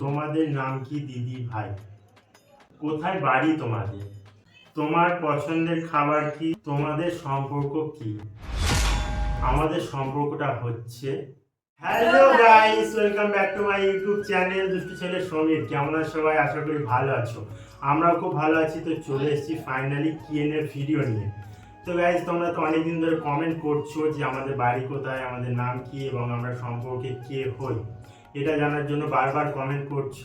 তোমাদের নাম কি, দিদি ভাই? কোথায় বাড়ি তোমাদের? তোমার পছন্দের খাবার কি? তোমাদের সম্পর্ক কি? আমাদের সম্পর্কটা হচ্ছে hello guys welcome back to my YouTube channel দুষ্টু ছেলে সমীর। কেমন আছো সবাই? আশা করি ভালো আছো। আমরাও খুব ভালো আছি। তো চলে এসেছি ফাইনালি কিএনএ ভিডিও নিয়ে। তো গাইজ তোমরা তো অনেকদিন ধরে কমেন্ট করছ যে আমাদের বাড়ি কোথায়, আমাদের নাম কি এবং আমরা সম্পর্কে কে হই। এটা জানার জন্য বারবার কমেন্ট করছ।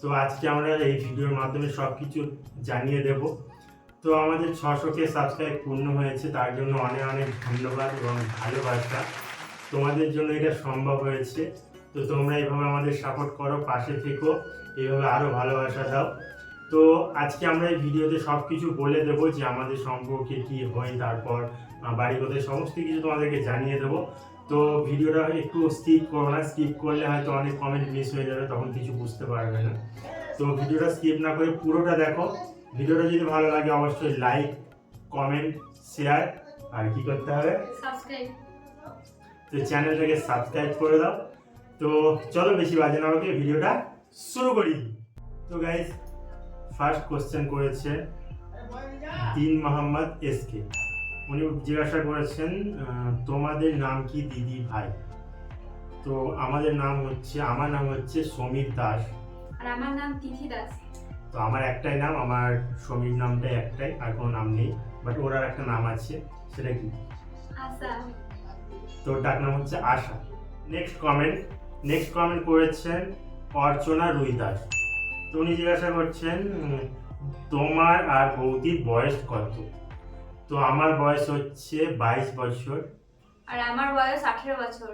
তো আজকে আমরা এই ভিডিওর মাধ্যমে সব কিছু জানিয়ে দেব। তো আমাদের ছশো কে সাবস্ক্রাইব পূর্ণ হয়েছে, তার জন্য অনেক অনেক ধন্যবাদ এবং ভালোবাসা। তোমাদের জন্য এটা সম্ভব হয়েছে। তো তোমরা এইভাবে আমাদের সাপোর্ট করো, পাশে থেকো এইভাবে আরও ভালোবাসা দাও। তো আজকে আমরা এই ভিডিওতে সব কিছু বলে দেবো যে আমাদের সম্পর্কে কি হয়, তারপর বাড়ি কোথায়, সমস্ত কিছু তোমাদেরকে জানিয়ে দেবো। তো ভিডিওটা একটু স্কিপ করো না স্কিপ করলে হয়তো অনেক কমেন্ট মিস হয়ে যাবে তখন কিছু বুঝতে পারবে না। তো ভিডিওটা স্কিপ না করে পুরোটা দেখো। ভিডিওটা যদি ভালো লাগে অবশ্যই লাইক কমেন্ট শেয়ার আর কি করতে হবে? তো চ্যানেলটাকে সাবস্ক্রাইব করে দাও। তো চলো বেশি বাজে না আমাকে ভিডিওটা শুরু করি। তো গাইজ ফার্স্ট কোশ্চেন করেছে দিন মোহাম্মদ এসকে উনি জিজ্ঞাসা করেছেন তোমাদের নাম কি দিদি ভাই? তো আমাদের নাম হচ্ছে আমার নাম হচ্ছে সমীর দাস। আর আমার নাম তিথি দাস। তো আমার একটাই নাম আমার সমীর নামটাই একটাই আর কোনো নাম নেই বাট ওর আর একটা নাম আছে সেটা কি? আশা। তোর ডাক নাম হচ্ছে Asha. Next comment next comment করেছেন অর্চনা রুই দাস। তো উনি জিজ্ঞাসা করছেন তোমার আর বৌদির বয়স কত? তো আমার বয়স হচ্ছে বাইশ বছর। আর আমার বয়স আঠেরো বছর।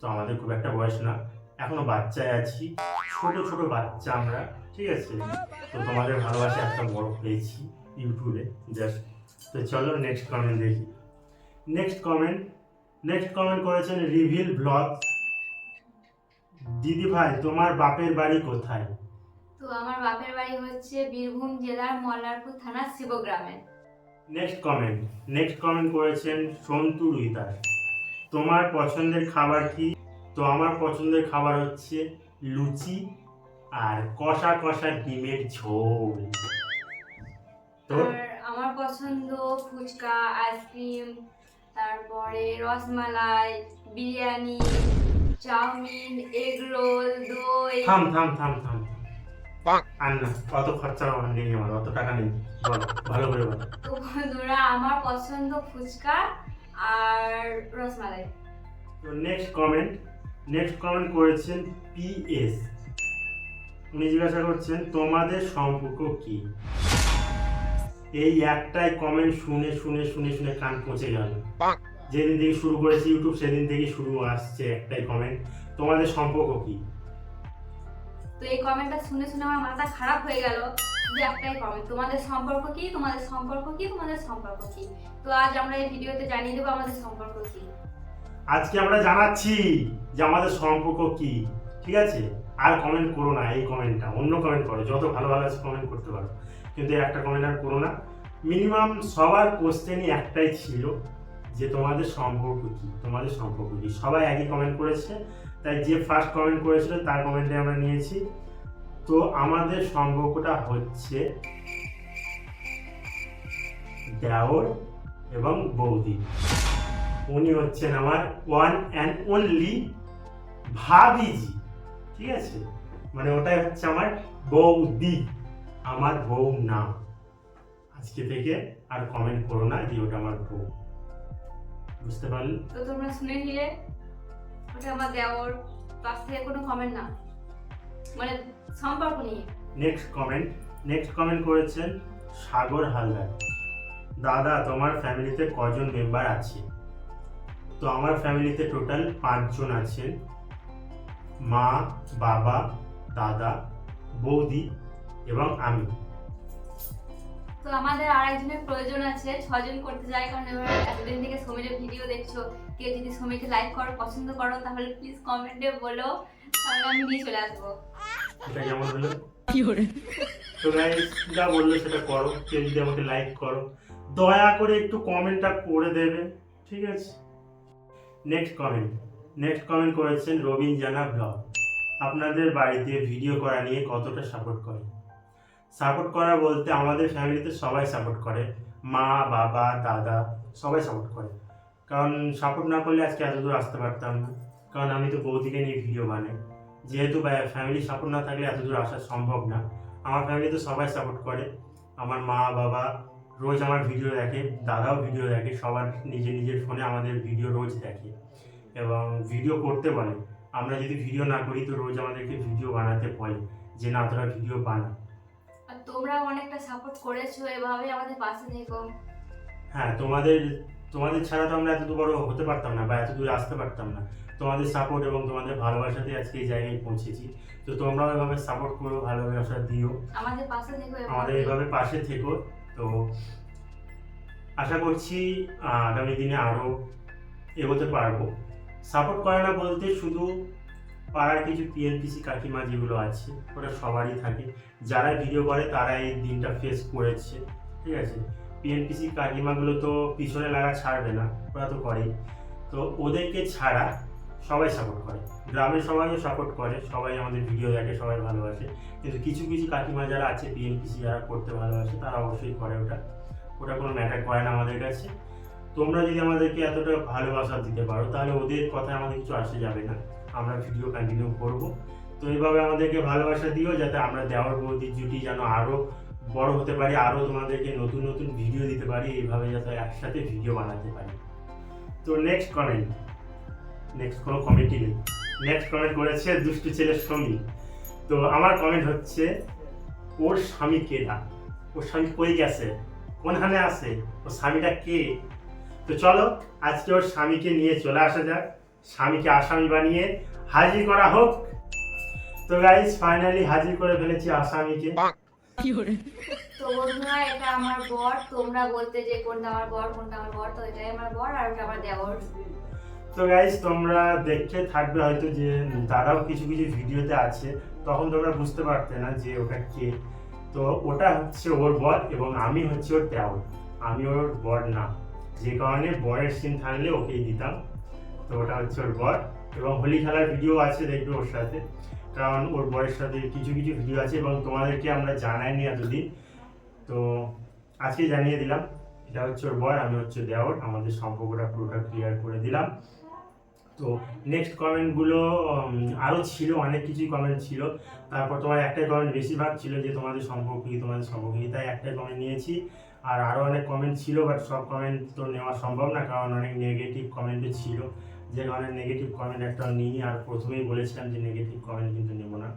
তো আমাদের খুব একটা বয়স না। এখনও বাচ্চায় আছি। ছোট ছোট বাচ্চা আমরা ঠিক আছে? তো তোমাদের ভালোবাসা একটা বড় পেয়েছি ইউটিউবে জাস্ট তো চলো নেক্সট কমেন্ট দেখি। নেক্সট কমেন্ট নেক্সট কমেন্ট করেছেন রিভিল ব্লগ। দিদি ভাই তোমার বাপের বাড়ি কোথায়? তো আমার বাপের বাড়ি হচ্ছে বীরভূম জেলার মল্লারপুর থানার শিবগ্রামে। নেক্সট কমেন্ট নেক্সট কমেন্ট করেছেন সন্তু রুই দাস তোমার পছন্দের খাবার কি? তো আমার পছন্দের খাবার হচ্ছে লুচি আর কষা কষা ডিমের ঝোল। তো আমার পছন্দ ফুচকা আইসক্রিম তারপরে rasmalai biryani chowmein egg roll দই। থাম থাম থাম থাম। আর না অত খরচা আমার নেই আমার অত টাকা নেই। বলো ভালো করে বলো। তো বন্ধুরা আমার পছন্দ ফুচকা আর রসমালাই। তো নেক্সট কমেন্ট নেক্সট কমেন্ট করেছেন পিএস উনি জিজ্ঞাসা করছেন তোমাদের সম্পর্ক কি? এই একটাই কমেন্ট শুনে শুনে শুনে শুনে কান পচে গেল। যেদিন থেকে শুরু করেছি ইউটিউব সেদিন থেকে শুরু আসছে একটাই কমেন্ট তোমাদের সম্পর্ক কি? তো এই কমেন্টটা শুনে শুনে আমার মাথা খারাপ হয়ে গেল যে একটাই কমেন্ট তোমাদের সম্পর্ক কি, তোমাদের সম্পর্ক কি, তোমাদের সম্পর্ক কি? তো আজ আমরা এই ভিডিওতে জানিয়ে দেবো আমাদের সম্পর্ক কি। আজকে আমরা জানাচ্ছি যে আমাদের সম্পর্ক কি, ঠিক আছে? আর কমেন্ট করো না এই কমেন্টটা অন্য কমেন্ট করো, যত ভালো ভালো কমেন্ট করতে পারো। কিন্তু একটা কমেন্ট আর করো না। মিনিমাম সবার কোশ্চেনই একটাই ছিল যে তোমাদের সম্পর্ক কি, তোমাদের সম্পর্ক কি? সবাই একই কমেন্ট করেছে তাই যে ফার্স্ট কমেন্ট করেছিল, তার কমেন্টে আমরা নিয়েছি। তো আমাদের সম্পর্কটা হচ্ছে দেওর এবং বৌদি। উনি হচ্ছেন আমার ওয়ান অ্যান্ড অনলি ভাবিজি, ঠিক আছে? মানে ওটাই হচ্ছে আমার বৌদি, আমার বউ নাম। আজকে থেকে আর কমেন্ট করো না, যে ওটা আমার বউ। বুঝতে পারলে? তো তোমরা শুনে নিলে। আমার দেওর পাশ থেকে কোনো কমেন্ট না। মানে সম্পর্ক নিয়ে। নেক্সট কমেন্ট নেক্সট কমেন্ট করেছেন সাগর হালদার। দাদা, তোমার ফ্যামিলিতে কজন মেম্বার আছে? তো আমার ফ্যামিলিতে টোটাল পাঁচজন আছেন মা, বাবা, দাদা, বৌদি এবং আমি। তো আমাদের আরেকজনের প্রয়োজন আছে ছজন করতে যায় কারণ এবার এতদিন থেকে সমীরের ভিডিও দেখছ। কেউ যদি সমীরকে লাইক করো পছন্দ করো তাহলে প্লিজ কমেন্টে বলো তাহলে আমি নিয়ে চলে আসব। এটা কেমন হলো? তো guys, যা বলল সেটা করো কেউ যদি আমাকে লাইক করো দয়া করে একটু কমেন্টটা করে দেবে ঠিক আছে? নেক্সট কমেন্ট নেক্সট কমেন্ট করেছেন রবীন জানা ব্লগ আপনাদের বাড়িতে ভিডিও করা নিয়ে কতটা সাপোর্ট করে? সাপোর্ট করা বলতে আমাদের ফ্যামিলিতে সবাই সাপোর্ট করে। মা, বাবা, দাদা সবাই সাপোর্ট করে। কারণ সাপোর্ট না করলে আজকে এত দূর আসতে পারতাম না। কারণ আমি তো বৌদিকে নিয়ে ভিডিও বানাই। যেহেতু ফ্যামিলি সাপোর্ট না থাকলে এত দূর আসা সম্ভব না। আমার ফ্যামিলি তো সবাই সাপোর্ট করে। আমার মা, বাবা রোজ আমার ভিডিও দেখে, দাদাও ভিডিও দেখে, সবার নিজের নিজের ফোনে আমাদের ভিডিও রোজ দেখে। এবং ভিডিও করতে বলে। আমরা যদি ভিডিও না করি তো রোজ আমাদেরকে ভিডিও বানাতে বলে যে, না, তোরা ভিডিও বানা। আর তোমরাও অনেকটা সাপোর্ট করেছ এভাবে আমাদের পাশে থেকো। হ্যাঁ তোমাদের তোমাদের ছাড়া তো আমরা এত বড় হতে পারতাম না বা এত দূরে আসতে পারতাম না। তোমাদের সাপোর্ট এবং তোমাদের ভালোবাসাতে আজকে এই জায়গায় পৌঁছেছি। তো তোমরাও এভাবে সাপোর্ট করো ভালোবাসা দিও। আমাদের পাশে থেকো আমাদের এভাবে। এভাবে পাশে থেকো। তো আশা করছি আগামী দিনে আরও এগোতে পারব। সাপোর্ট করে না বলতে শুধু পাড়ার কিছু পিএনপিসি কাকিমা যেগুলো আছে ওটা সবারই থাকে। যারা ভিডিও করে, তারা এই দিনটা ফেস করেছে, ঠিক আছে? পিএনপিসি কাকিমাগুলো তো পিছনে লাগা ছাড়বে না, ওরা তো করেই তো ওদেরকে ছাড়া সবাই সাপোর্ট করে। গ্রামের সবাইও সাপোর্ট করে, সবাই আমাদের ভিডিও দেখে, সবাই ভালোবাসে। কিন্তু কিছু কিছু কাকিমা যারা আছে পিএনপিসি যারা করতে ভালোবাসে, তারা অবশ্যই করে ওটা। ওটা কোনো ম্যাটার করে না আমাদের কাছে। তোমরা যদি আমাদেরকে এতটা ভালোবাসা দিতে পারো, তাহলে ওদের কথায় আমাদের কিছু আসে যাবে না। আমরা ভিডিও কন্টিনিউ করব। তো এইভাবে আমাদেরকে ভালোবাসা দিও, যাতে আমরা দেওয়ার বৌদির জুটি যেন আরও বড় হতে পারি আরও তোমাদেরকে নতুন নতুন ভিডিও দিতে পারি, এইভাবে যাতে একসাথে ভিডিও বানাতে পারি। তো নেক্সট কমেন্ট নেক্সট কোনো কমেন্টই নেই। নেক্সট কমেন্ট করেছে দুষ্টু ছেলের স্বামী তো আমার কমেন্ট হচ্ছে, ওর স্বামী কে না? ওর স্বামী কই গেছে? কোনখানে আছে? ওর স্বামীটা কে? তো চলো, আজকে ওর স্বামীকে নিয়ে চলে আসা যাক। স্বামীকে আসামি বানিয়ে হাজির করা হোক। তো গাইজ ফাইনালি হাজির করে ফেলেছি আসামিকে। তো বন্ধুরা এটা আমার বর। তোমরা বলতে যে কোনটা আমার বর কোনটা আমার বর তো এটাই আমার বর আর ওটা আমার দেওর। তো গাইজ তোমরা দেখতে থাকবে হয়তো যে দাদাও কিছু কিছু ভিডিওতে আছে তখন তোমরা বুঝতে পারতে না যে ওটা কে। তো ওটা হচ্ছে ওর বর এবং আমি হচ্ছে ওর দেওর। আমি ওর বর না। যে কারণে বরের সিন থাকলে ওকেই দিতাম। তো ওটা হচ্ছে ওর বর এবং হোলি খেলার ভিডিও আছে দেখবে ওর সাথে। কারণ ওর বরের সাথে কিছু কিছু ভিডিও আছে এবং তোমাদেরকে আমরা জানাইনি এতদিন। তো আজকে জানিয়ে দিলাম, এটা হচ্ছে ওর বর, আমি হচ্ছে দেওর, আমাদের সম্পর্কটা পুরোটা ক্লিয়ার করে দিলাম। তো নেক্সট কমেন্টগুলো আরও ছিল, অনেক কিছুই কমেন্ট ছিল। তারপর তোমার একটাই কমেন্ট বেশিরভাগ ছিল যে তোমাদের সম্পর্ক কি, তোমাদের সম্পর্ক কি, তাই একটাই কমেন্ট নিয়েছি। আর আরও অনেক কমেন্ট ছিল বাট সব কমেন্ট তো নেওয়া সম্ভব না, কারণ অনেক নেগেটিভ কমেন্টও ছিল। যে কারণে নেগেটিভ কমেন্ট একটা নিই আর প্রথমেই বলেছিলাম যে নেগেটিভ কমেন্ট কিন্তু নেব না।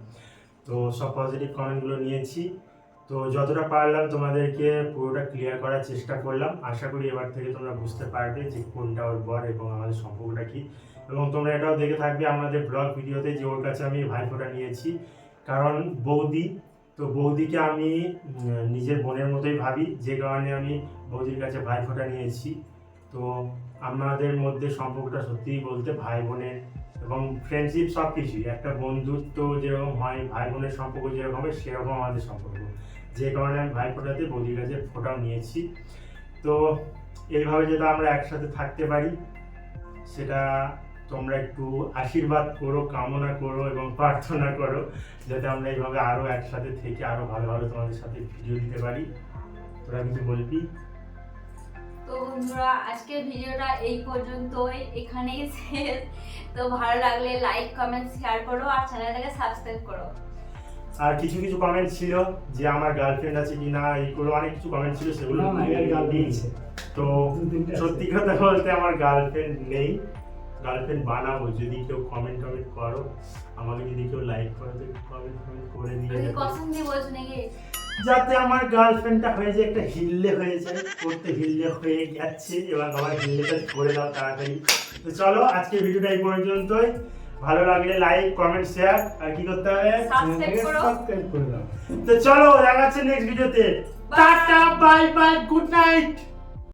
তো সব পজিটিভ কমেন্টগুলো নিয়েছি। তো যতটা পারলাম তোমাদেরকে পুরোটা ক্লিয়ার করার চেষ্টা করলাম। আশা করি এবার থেকে তোমরা বুঝতে পারবে যে কোনটা ওর বর এবং আমাদের সম্পর্কটা কী। এবং তোমরা এটাও দেখে থাকবে আমাদের ব্লগ ভিডিওতে যে ওর কাছে আমি ভাইফোঁটা নিয়েছি। কারণ বৌদি, তো বৌদিকে আমি নিজের বোনের মতোই ভাবি। যে কারণে আমি বৌদির কাছে ভাইফোঁটা নিয়েছি। তো আমাদের মধ্যে সম্পর্কটা সত্যিই বলতে ভাই বোনের এবং ফ্রেন্ডশিপ সব কিছুই একটা বন্ধুত্ব যেরকম হয় ভাই বোনের সম্পর্ক যেরকম হবে, সেরকম আমাদের সম্পর্ক। যে কারণে আমি ভাই ফোটাতে বৌদির কাছে ফোটাও নিয়েছি। তো এইভাবে যাতে আমরা একসাথে থাকতে পারি, সেটা তোমরা একটু আশীর্বাদ করো, কামনা করো এবং প্রার্থনা করো, যাতে আমরা এইভাবে আরও একসাথে থেকে আরও ভালো ভালো তোমাদের সাথে ভিডিও দিতে পারি। তোরা কিছু বলবি? তো বন্ধুরা আজকের ভিডিওটা এই পর্যন্তই। এখানেই শেষ। তো ভালো লাগলে লাইক কমেন্ট শেয়ার করো আর চ্যানেলটাকে সাবস্ক্রাইব করো। আর কিছু কিছু কমেন্ট ছিল যে আমার গার্লফ্রেন্ড আছে কি না এই করে অনেক কিছু কমেন্ট ছিল সেগুলো আছে। তো। সত্যি কথা বলতে আমার গার্লফ্রেন্ড নেই। গার্লফ্রেন্ড বানাবো যদি কেউ কমেন্ট টমেন্ট করো। আমাকে যদি কেউ লাইক করো তো কমেন্ট টমেন্ট করে দিয়ে। কসম দিয়ে বলছো নাকি? যাতে আমার গার্লফ্রেন্ডটা হয়ে যায় একটা হিল্লে হয়ে যায় করতে হিল্লে হয়ে যাচ্ছে এবং আমার হিল্লেটা করে দাও তাড়াতাড়ি। তো চলো আজকে ভিডিওটা এই পর্যন্তই। ভালো লাগলে লাইক কমেন্ট শেয়ার আর কি করতে হবে? সাবস্ক্রাইব করে। দাও। তো চলো দেখা যাচ্ছে নেক্সট ভিডিওতে tata bye bye good night